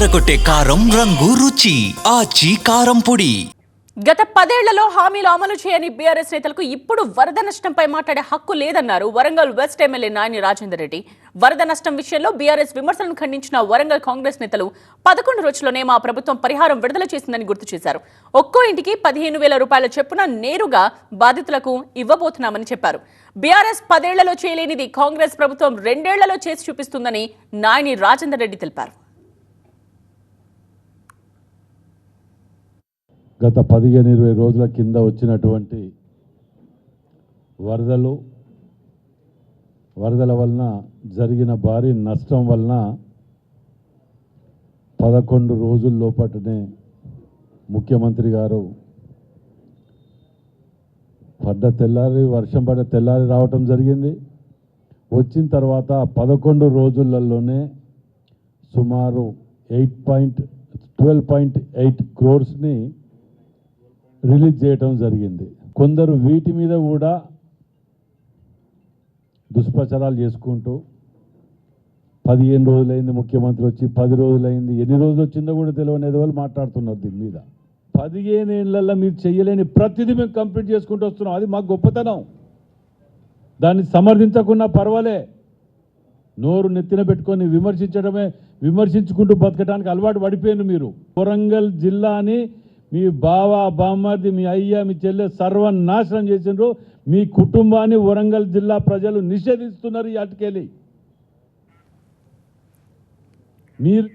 ఎర్రగొట్టే కారం రంగు రుచి ఆచి కారం పొడి. గత పదేళ్ళలో హామీలు అమలు చేయని బీఆర్ఎస్ నేతలకు ఇప్పుడు వరద నష్టంపై మాట్లాడే హక్కు లేదన్నారు వరంగల్ వెస్ట్ ఎమ్మెల్యే నాయని రాజేందర్ రెడ్డి. వరద నష్టం విషయంలో బీఆర్ఎస్ విమర్శలను ఖండించిన వరంగల్ కాంగ్రెస్ నేతలు పదకొండు రోజుల్లోనే మా ప్రభుత్వం పరిహారం విడుదల చేసిందని గుర్తు చేశారు. ఒక్కో ఇంటికి పదిహేను వేల రూపాయల చొప్పున నేరుగా బాధితులకు ఇవ్వబోతున్నామని చెప్పారు. బీఆర్ఎస్ పదేళ్ళలో చేయలేనిది కాంగ్రెస్ ప్రభుత్వం రెండేళ్ళలో చేసి చూపిస్తుందని నాయని రాజేందర్ రెడ్డి తెలిపారు. గత పదిహేను ఇరవై రోజుల కింద వచ్చినటువంటి వరదలు వరదల వలన జరిగిన భారీ నష్టం వలన పదకొండు రోజుల లోపటనే ముఖ్యమంత్రి గారు పడ్డ తెల్లారి వర్షం పడ్డ తెల్లారి రావటం జరిగింది. వచ్చిన తర్వాత పదకొండు రోజులలోనే సుమారు eight point twelve point eight క్రోర్స్ని release చేయటం జరిగింది. కొందరు వీటి మీద కూడా దుష్ప్రచారాలు చేసుకుంటూ పదిహేను రోజులైంది ముఖ్యమంత్రి వచ్చి పది రోజులైంది ఎన్ని రోజులు వచ్చిందో కూడా తెలియని వాళ్ళు మాట్లాడుతున్నారు దీని మీద. పదిహేను ఏళ్ళల్లో మీరు చేయలేని ప్రతిదీ మేము కంప్లీట్ చేసుకుంటూ వస్తున్నాం. అది మాకు గొప్పతనం. దాన్ని సమర్థించకున్నా పర్వాలే. నోరు నెత్తిన పెట్టుకొని విమర్శించడమే విమర్శించుకుంటూ బతకడానికి అలవాటు పడిపోయాను మీరు. వరంగల్ జిల్లాని మీ బావ బామ్మర్ది మీ అయ్య మీ చెల్లె సర్వనాశనం చేసిండ్రు. మీ కుటుంబాన్ని వరంగల్ జిల్లా ప్రజలు నిషేధిస్తున్నారు ఈ అటుకెళ్ళి. మీరు